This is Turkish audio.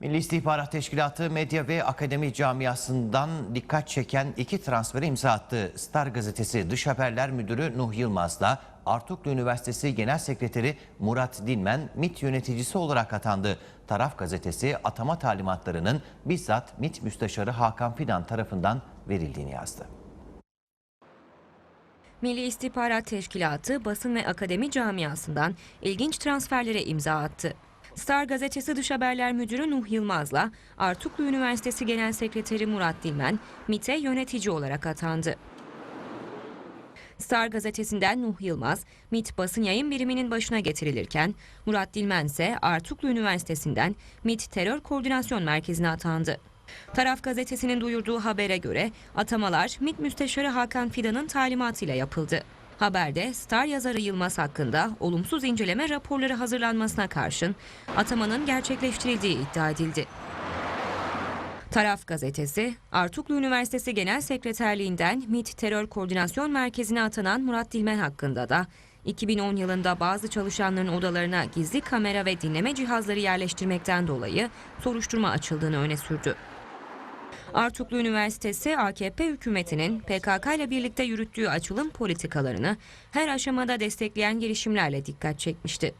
Milli İstihbarat Teşkilatı medya ve akademi camiasından dikkat çeken iki transfere imza attı. Star gazetesi Dış Haberler Müdürü Nuh Yılmaz'la Artuklu Üniversitesi Genel Sekreteri Murat Dilmen MİT yöneticisi olarak atandı. Taraf gazetesi atama talimatlarının bizzat MİT Müsteşarı Hakan Fidan tarafından verildiğini yazdı. Milli İstihbarat Teşkilatı basın ve akademi camiasından ilginç transferlere imza attı. Star gazetesi Dış Haberler Müdürü Nuh Yılmaz'la Artuklu Üniversitesi Genel Sekreteri Murat Dilmen MİT'e yönetici olarak atandı. Star gazetesinden Nuh Yılmaz, MİT basın yayın biriminin başına getirilirken Murat Dilmen ise Artuklu Üniversitesi'nden MİT Terör Koordinasyon Merkezi'ne atandı. Taraf gazetesinin duyurduğu habere göre atamalar MİT Müsteşarı Hakan Fidan'ın talimatıyla yapıldı. Haberde Star yazarı Yılmaz hakkında olumsuz inceleme raporları hazırlanmasına karşın atamanın gerçekleştirildiği iddia edildi. Taraf gazetesi, Artuklu Üniversitesi Genel Sekreterliğinden MİT Terör Koordinasyon Merkezi'ne atanan Murat Dilmen hakkında da 2010 yılında bazı çalışanların odalarına gizli kamera ve dinleme cihazları yerleştirmekten dolayı soruşturma açıldığını öne sürdü. Artuklu Üniversitesi AKP hükümetinin PKK ile birlikte yürüttüğü açılım politikalarını her aşamada destekleyen girişimlerle dikkat çekmişti.